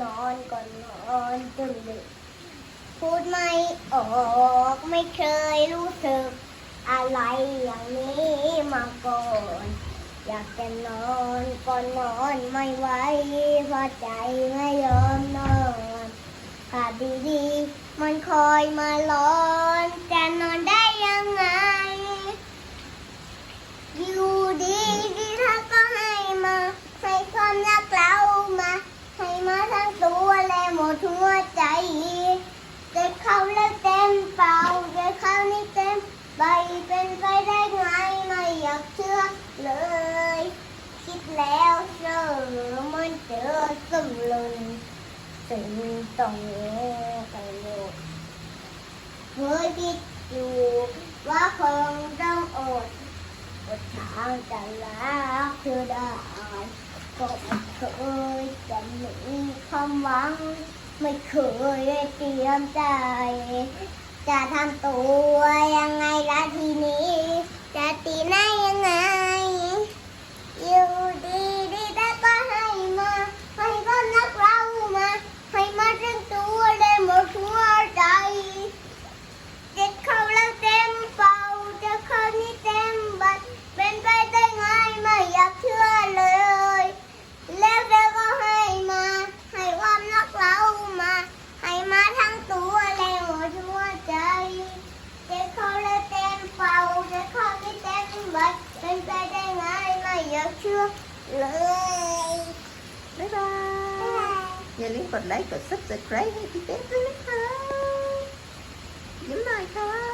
นอนก่อนนอนตื่นดึกพูดไม่ออกไม่เคยรู้สึก อะไรอย่างนี้มาก่อน อยากจะนอนก่อนนอนไม่ไหวเพราะใจไม่ยอมนอนขาดดีๆ มันคอยมาร้อนจะนอนได้ยังไง อยู่ดีดีเธอก็ให้มา ให้ความรักเรามา ให้มาทั้งตัวและหมดหัวใจเจ็บเขาแล้วเต็มเป่าเจ็บเขานี่เต็มใบเป็นไปได้ไงไม่อยากเชื่อเลย คิดแล้วเจอมันเจอ สมลุนสิ่งต้องไปโลกเคยคิดอยู่ว่าคงต้องอดอดทางจะรักเธอได้ก็ไม่เคยจะมีความหวัง ไม่เคยเตรียมใจ จะทำตัวยังไงล่ะทีนี้ จะตีหน้ายังไง อยู่ดีดีแต่ก็ให้มา ให้ก็รักเรามา ให้มาทั้งตัวเลยหมดหัวใจ เจ็บเขาแล้วเต็มเป่าเจ็บเขานี่เต็มบัดเป็นไปได้ไงไม่อยากเชื่อเลย แล้วเธอก็ให้มา ให้ความรักเรามา ให้มาทั้งตัวแล้วหัวหัวใจ เจ็บเขาแล้วเต็มเป่าเจ็บเขานี่เต็มบัดเป็น ไปได้ไงไม่อยากเชื่อเลย บ๊ายบาย อย่าลืมกดไลค์ กด subscribe ให้พี่เต้นด้วยนะคะยิ้มหน่อยค่ะ